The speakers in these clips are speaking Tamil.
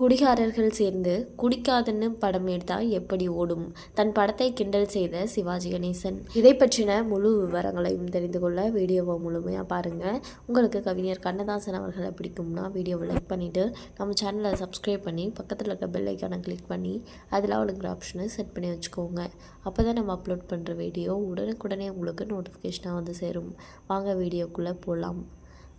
குடிகாரர்கள் சேர்ந்து குடிக்காதுன்னு படம் எடுத்தால் எப்படி ஓடும்? தன் படத்தை கிண்டல் செய்த சிவாஜி கணேசன். இதை பற்றின முழு விவரங்களையும் தெரிந்து கொள்ள வீடியோவை முழுமையாக பாருங்கள் உங்களுக்கு கவிஞர் கண்ணதாசன் அவர்களை பிடிக்கும்னா வீடியோவை லைக் பண்ணிவிட்டு நம்ம சேனலை சப்ஸ்கிரைப் பண்ணி பக்கத்தில் இருக்க பெல் ஐக்கானை கிளிக் பண்ணி அதில் அவளுங்கிற ஆப்ஷனை செட் பண்ணி வச்சுக்கோங்க. அப்போ தான் நம்ம அப்லோட் பண்ணுற வீடியோ உடனுக்குடனே உங்களுக்கு நோட்டிஃபிகேஷனாக வந்து சேரும். வாங்க வீடியோக்குள்ளே போகலாம்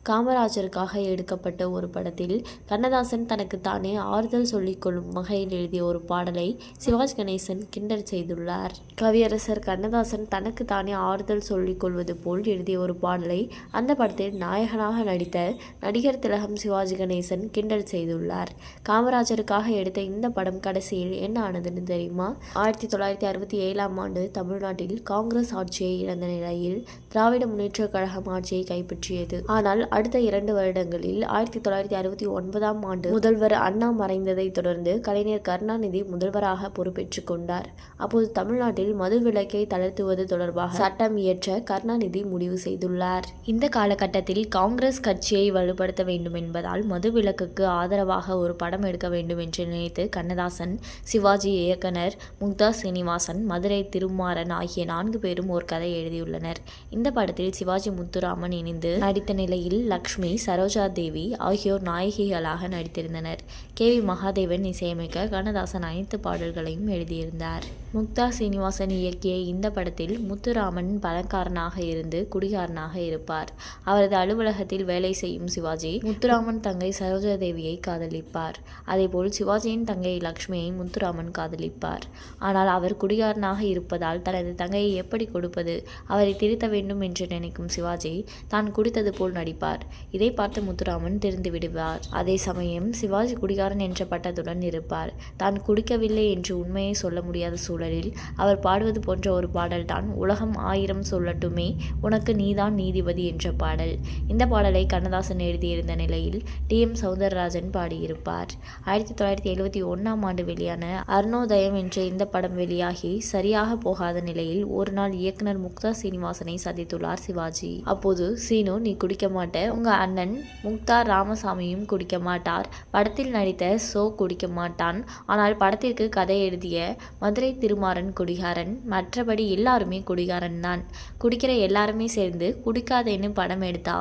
காமராஜருக்காக எடுக்கப்பட்ட ஒரு படத்தில் கண்ணதாசன் தனக்கு தானே ஆறுதல் சொல்லிக்கொள்ளும் வகையில் எழுதிய ஒரு பாடலை சிவாஜி கணேசன் கிண்டல் செய்துள்ளார். கவியரசர் கண்ணதாசன் தனக்கு தானே ஆறுதல் சொல்லிக் கொள்வது போல் எழுதிய ஒரு பாடலை அந்த படத்தில் நாயகனாக நடித்த நடிகர் திலகம் சிவாஜி கணேசன் கிண்டல் செய்துள்ளார். காமராஜருக்காக எடுத்த இந்த படம் கடைசியில் என்ன ஆனதுன்னு தெரியுமா? ஆயிரத்தி தொள்ளாயிரத்தி அறுபத்தி ஏழாம் ஆண்டு தமிழ்நாட்டில் காங்கிரஸ் ஆட்சியை இழந்த நிலையில் திராவிட முன்னேற்றக் கழகம் ஆட்சியை கைப்பற்றியது. ஆனால் அடுத்த இரண்டு வருடங்களில் ஆயிரத்தி தொள்ளாயிரத்தி அறுபத்தி ஒன்பதாம் ஆண்டு முதல்வர் அண்ணா மறைந்ததை தொடர்ந்து கலைஞர் கருணாநிதி முதல்வராக பொறுப்பேற்றுக் கொண்டார். அப்போது தமிழ்நாட்டில் மது விலக்கை தளர்த்துவது தொடர்பாக சட்டம் இயற்ற கருணாநிதி முடிவு செய்துள்ளார். இந்த காலகட்டத்தில் காங்கிரஸ் கட்சியை வலுப்படுத்த வேண்டும் என்பதால் மது விலக்குக்கு ஆதரவாக ஒரு படம் எடுக்க வேண்டும் என்று நினைத்து கண்ணதாசன் சிவாஜி இயக்குனர் முக்தா சீனிவாசன் மதுரை திருமாறன் ஆகிய நான்கு பேரும் ஒரு கதை எழுதியுள்ளனர். இந்த படத்தில் சிவாஜி முத்துராமன் இணைந்து நடித்த நிலையில் லக்ஷ்மி சரோஜா தேவி ஆகியோர் நாயகிகளாக நடித்திருந்தனர். கே. வி. மகாதேவன் இசையமைக்க கண்ணதாசன் அனைத்து பாடல்களையும் எழுதியிருந்தார். முக்தா சீனிவாசன் இயக்கிய இந்த படத்தில் முத்துராமன் பணக்காரனாக இருந்து குடிகாரனாக இருப்பார். அவரது அலுவலகத்தில் வேலை செய்யும் சிவாஜி முத்துராமன் தங்கை சரோஜா தேவியை காதலிப்பார். அதேபோல் சிவாஜியின் தங்கை லக்ஷ்மியை முத்துராமன் காதலிப்பார். ஆனால் அவர் குடிகாரனாக இருப்பதால் தனது தங்கையை எப்படி கொடுப்பது அவரை திருத்த வேண்டும் என்று நினைக்கும் சிவாஜி தான் குடித்தது போல் நடிப்பார். இதை பார்த்து முத்துராமன் தெரிந்து விடுவார். அதே சமயம் சிவாஜி குடிகாரன் என்ற பட்டத்துடன் இருப்பார். தான் குடிக்கவில்லை என்று உண்மையை சொல்ல முடியாத சூழலில் அவர் பாடுவது போன்ற ஒரு பாடல்தான் உலகம் ஆயிரம் சொல்லட்டுமே உனக்கு நீதான் நீதிபதி என்ற பாடல். இந்த பாடலை கண்ணதாசன் எழுதியிருந்த நிலையில் டி. எம். சௌந்தரராஜன் பாடியிருப்பார். ஆயிரத்தி தொள்ளாயிரத்தி எழுபத்தி ஒன்றாம் ஆண்டு வெளியான அருணோதயம் என்ற இந்த படம் வெளியாகி சரியாக போகாத நிலையில் ஒரு நாள் இயக்குனர் முக்தா சீனிவாசனை சந்தித்துள்ளார் சிவாஜி. அப்போது சீனு நீ குடிக்க மாட்ட. உங்கள் அண்ணன் முக்தார் ராமசாமியும் குடிக்க மாட்டார். படத்தில் நடித்த சோ குடிக்க மாட்டான். ஆனால் படத்திற்கு கதை எழுதிய மதுரை திருமாறன் குடிகாரன் மற்றபடி எல்லாருமே குடிகாரன் தான். குடிக்கிற எல்லாருமே சேர்ந்து குடிக்காதேன்னு படம் எடுத்தா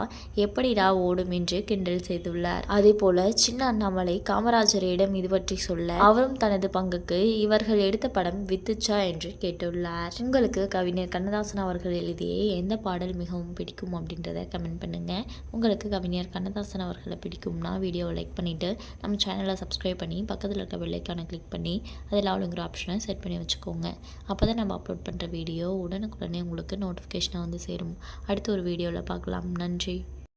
எப்படிடா ஓடும் என்று கிண்டல் செய்துள்ளார். அதே போல சின்ன அண்ணாமலை காமராஜரிடம் இது பற்றி சொல்ல அவரும் தனது பங்குக்கு இவர்கள் எடுத்த படம் வித்துச்சா என்று கேட்டுள்ளார். உங்களுக்கு கவிஞர் கண்ணதாசன் அவர்கள் எழுதிய எந்த பாடல் மிகவும் பிடிக்கும் அப்படின்றத கமெண்ட் பண்ணுங்க. உங்களுக்கு கவிஞர் கண்ணதாசன் அவர்களை பிடிக்கும்னா வீடியோவை லைக் பண்ணிவிட்டு நம்ம சேனலை சப்ஸ்கிரைப் பண்ணி பக்கத்தில் இருக்க வெள்ளைக்கான கிளிக் பண்ணி அதில் அவளுங்கிற ஆப்ஷனை செட் பண்ணி வச்சுக்கோங்க. அப்போ தான் நம்ம அப்லோட் பண்ணுற வீடியோ உடனுக்குடனே உங்களுக்கு நோட்டிஃபிகேஷனாக வந்து சேரும். அடுத்த ஒரு வீடியோவில் பார்க்கலாம். நன்றி.